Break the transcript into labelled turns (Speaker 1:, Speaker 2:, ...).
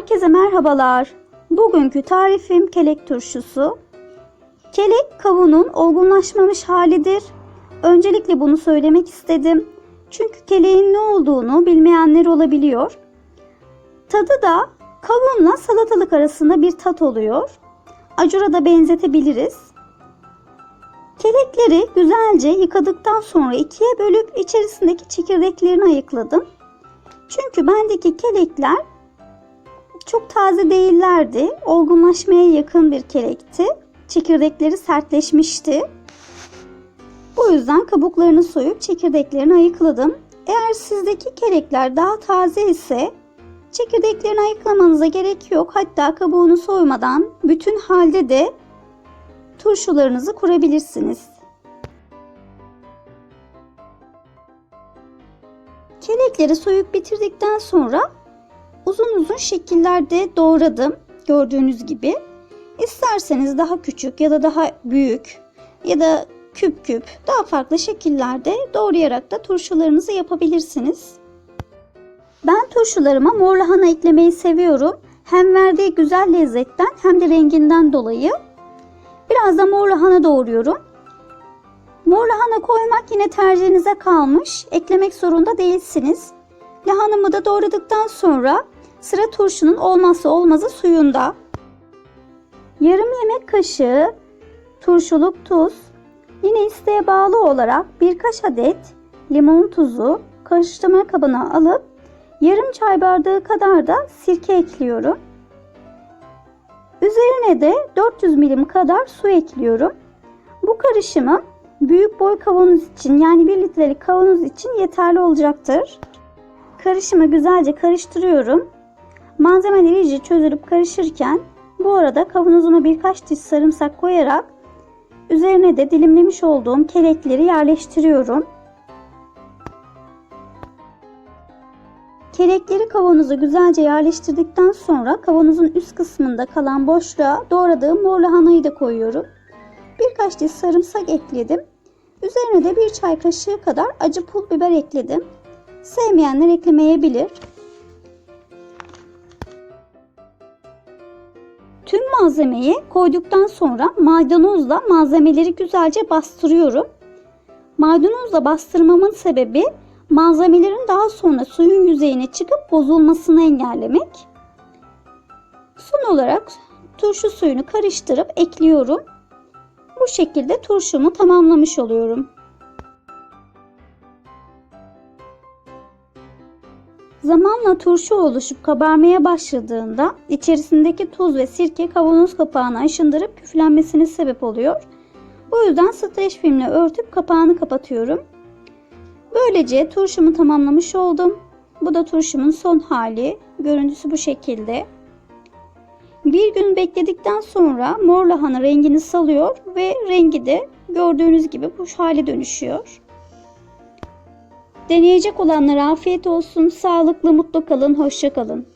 Speaker 1: Herkese merhabalar. Bugünkü tarifim kelek turşusu. Kelek kavunun olgunlaşmamış halidir. Öncelikle bunu söylemek istedim. Çünkü keleğin ne olduğunu bilmeyenler olabiliyor. Tadı da kavunla salatalık arasında bir tat oluyor. Acura da benzetebiliriz. Kelekleri güzelce yıkadıktan sonra ikiye bölüp içerisindeki çekirdeklerini ayıkladım. Çünkü bendeki kelekler çok taze değillerdi. Olgunlaşmaya yakın bir kelekti. Çekirdekleri sertleşmişti. Bu yüzden kabuklarını soyup çekirdeklerini ayıkladım. Eğer sizdeki kelekler daha taze ise çekirdeklerini ayıklamanıza gerek yok. Hatta kabuğunu soymadan bütün halde de turşularınızı kurabilirsiniz. Kelekleri soyup bitirdikten sonra uzun uzun şekillerde doğradım. Gördüğünüz gibi. İsterseniz daha küçük ya da daha büyük ya da küp küp daha farklı şekillerde doğrayarak da turşularınızı yapabilirsiniz. Ben turşularıma mor lahana eklemeyi seviyorum. Hem verdiği güzel lezzetten hem de renginden dolayı. Biraz da mor lahana doğruyorum. Mor lahana koymak yine tercihinize kalmış. Eklemek zorunda değilsiniz. Lahanamı da doğradıktan sonra sıra turşunun olmazsa olmazı suyunda. Yarım yemek kaşığı turşuluk tuz, yine isteğe bağlı olarak birkaç adet limon tuzu karıştırma kabına alıp yarım çay bardağı kadar da sirke ekliyorum. Üzerine de 400 milim kadar su ekliyorum. Bu karışımı büyük boy kavanoz için yani 1 litrelik kavanoz için yeterli olacaktır. Karışımı güzelce karıştırıyorum. Malzemeler iyice çözülüp karışırken bu arada kavanozuma birkaç diş sarımsak koyarak üzerine de dilimlemiş olduğum kelekleri yerleştiriyorum. Kelekleri kavanoza güzelce yerleştirdikten sonra kavanozun üst kısmında kalan boşluğa doğradığım mor lahanayı da koyuyorum. Birkaç diş sarımsak ekledim. Üzerine de bir çay kaşığı kadar acı pul biber ekledim. Sevmeyenler eklemeyebilir. Malzemeyi koyduktan sonra maydanozla malzemeleri güzelce bastırıyorum. Maydanozla bastırmamın sebebi malzemelerin daha sonra suyun yüzeyine çıkıp bozulmasını engellemek. Son olarak turşu suyunu karıştırıp ekliyorum. Bu şekilde turşumu tamamlamış oluyorum. Zamanla turşu oluşup kabarmaya başladığında içerisindeki tuz ve sirke kavanoz kapağını aşındırıp küflenmesine sebep oluyor. Bu yüzden streç filmle örtüp kapağını kapatıyorum. Böylece turşumu tamamlamış oldum. Bu da turşumun son hali. Görüntüsü bu şekilde. Bir gün bekledikten sonra mor lahana rengini salıyor ve rengi de gördüğünüz gibi bu hale dönüşüyor. Deneyecek olanlara afiyet olsun. Sağlıklı, mutlu kalın, hoşça kalın.